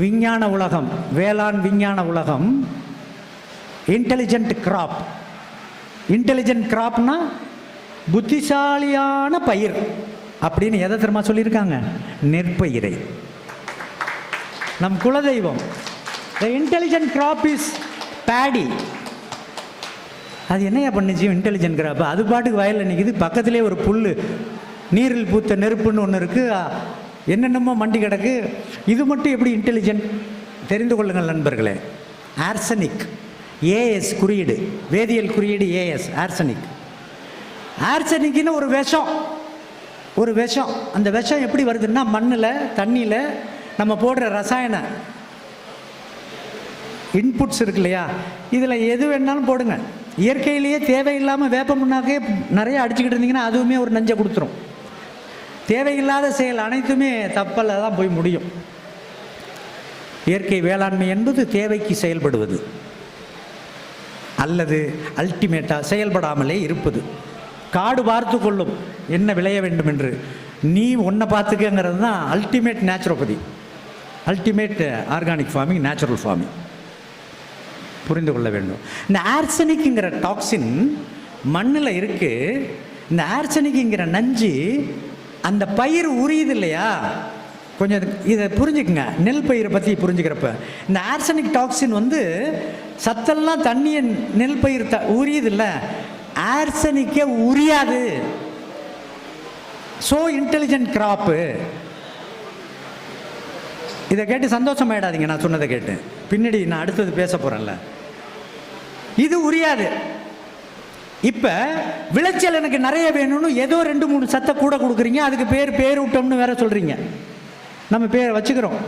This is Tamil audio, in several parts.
விஞ்ஞான உலகம் வேளாண் விஞ்ஞான உலகம் இன்டெலிஜென்ட் கிராப் இன்டெலிஜென்ட் கிராப்னா புத்திசாலியான பயிர். அப்படின்னு எதை தெரியுமா சொல்லியிருக்காங்க? நெற்பயிரை. நம் குலதெய்வம். The intelligent crop is paddy அது என்னையா பண்ணுச்சு இன்டெலிஜென்ட் கிராப் அது பாட்டுக்கு வயலில் நிற்கிது பக்கத்திலே ஒரு புல் நீரில் பூத்த நெருப்புன்னு ஒன்று இருக்குது என்னென்னமோ மண்டி கிடக்கு. இது மட்டும் எப்படி இன்டெலிஜென்ட் தெரிந்து கொள்ளுங்கள் நண்பர்களே. ஆர்சனிக் ஏஎஸ் குறியீடு. வேதியியல் குறியீடு ஏஎஸ் ஆர்சனிக் ஆர்சனிக்னு ஒரு விஷம். ஒரு விஷம். அந்த விஷம் எப்படி வருதுன்னா மண்ணில் தண்ணியில் நம்ம போடுற ரசாயன இன்புட்ஸ் இருக்கு இல்லையா? இதில் எது வேணாலும் போடுங்க. இயற்கையிலேயே தேவையில்லாமல் வேப்ப முன்னாக்கே நிறைய அடிச்சுக்கிட்டு இருந்தீங்கன்னா அதுவுமே ஒரு நஞ்சை கொடுத்துரும். தேவையில்லாத செயல் அனைத்துமே தப்பல்ல தான் போய் முடியும். இயற்கை வேளாண்மை என்பது தேவைக்கு செயல்படுவது. அல்லது அல்டிமேட்டாக செயல்படாமலே இருப்பது. காடு பார்த்து கொள்ளும் என்ன விளைய வேண்டும் என்று. நீ உன்னை பார்த்துக்கங்கிறது தான் ultimate naturopathy ultimate organic farming natural farming புரிந்து கொள்ள வேண்டும். இந்த ஆர்சனிக்குங்கிற டாக்ஸின் மண்ணில் இருக்குது இந்த ஆர்சனிக்குங்கிற நஞ்சு அந்த பயிர் உரியுது இல்லையா? கொஞ்சம் இது- இதை புரிஞ்சுக்குங்க. நெல் பயிரை பற்றி புரிஞ்சுக்கிறப்ப. இந்த ஆர்சனிக் டாக்ஸின் வந்து சத்தெல்லாம் தண்ணியை நெல் பயிர் த உரியுது இல்லை. ஆர்சனிக்கே உரியாது. ஸோ இன்டெலிஜென்ட் கிராப்பு இதை கேட்டு சந்தோஷமாயிடாதீங்க. நான் சொன்னதை கேட்டு. பின்னாடி நான் அடுத்தது பேச போகிறேன்ல இது உரியாது. இப்போ விளைச்சல் எனக்கு நிறைய வேணும்னு ஏதோ ரெண்டு மூணு சத்தை கூட கொடுக்குறீங்க. அதுக்கு பேர் பேரூட்டம்னு வேற சொல்கிறீங்க நம்ம பேர் வச்சுக்கிறோம்.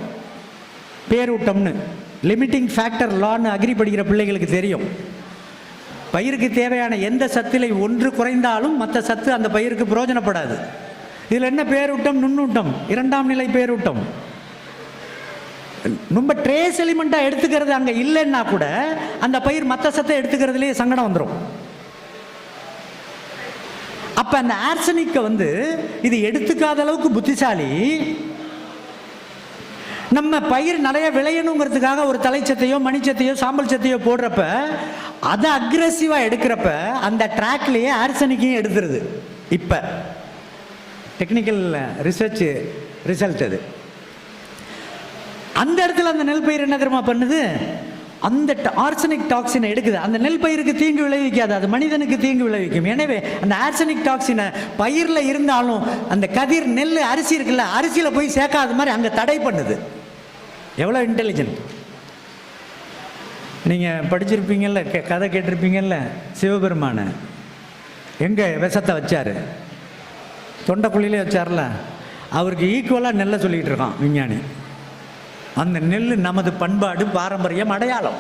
பேரூட்டம்னு. லிமிட்டிங் ஃபேக்டர் லான்னு அக்ரி படிக்கிற பிள்ளைகளுக்கு தெரியும். பயிருக்கு தேவையான எந்த சத்திலை ஒன்று குறைந்தாலும் மற்ற சத்து அந்த பயிருக்கு பிரயோஜனப்படாது இதில் என்ன பேரூட்டம்? நுண்ணூட்டம். இரண்டாம் நிலை பேரூட்டம். ரொம்ப ட்ரேஸ் எலிமெண்ட்டாக எடுத்துக்கிறது அங்கே இல்லைன்னா கூட அந்த பயிர் மற்ற சத்தை எடுத்துக்கிறதுலேயே சங்கடம் வந்துடும் அப்போ அந்த ஆர்சனிக்கை வந்து இது எடுத்துக்காத அளவுக்கு புத்திசாலி. நம்ம பயிர் நிறைய விளையணுங்கிறதுக்காக ஒரு தலைச்சத்தையோ மணிச்சத்தையோ சாம்பல் சத்தையோ போடுறப்ப அதை அக்ரெசிவாக எடுக்கிறப்ப அந்த ட்ராக்லேயே ஆர்சனிக்கையும் எடுத்துருது. இப்போ டெக்னிக்கல் ரிசர்ச் ரிசல்ட் அது. அந்த இடத்துல அந்த நெல் பயிர் என்ன தெரியுமா பண்ணுது? அந்த ஆர்சனிக் டாக்ஸினை எடுக்குது. அந்த நெல் பயிருக்கு தீங்கு விளைவிக்காது. அது மனிதனுக்கு தீங்கு விளைவிக்கும். எனவே அந்த ஆர்சனிக் டாக்ஸினை பயிரில் இருந்தாலும் அந்த கதிர் நெல் அரிசி இருக்குல்ல அரிசியில் போய் சேர்க்காத மாதிரி அங்கே தடை பண்ணுது. எவ்வளோ இன்டெலிஜென்ட் நீங்கள் படிச்சிருப்பீங்கல்ல கே- கதை கேட்டிருப்பீங்கல்ல சிவபெருமான. எங்கே விஷத்தை வச்சார்? தொண்டைக்குழியிலே வச்சார்ல? அவருக்கு ஈக்குவலாக நெல்லை சொல்லிகிட்டு இருக்கான் விஞ்ஞானி. அந்த நெல் நமது பண்பாடு பாரம்பரியம் அடையாளம்.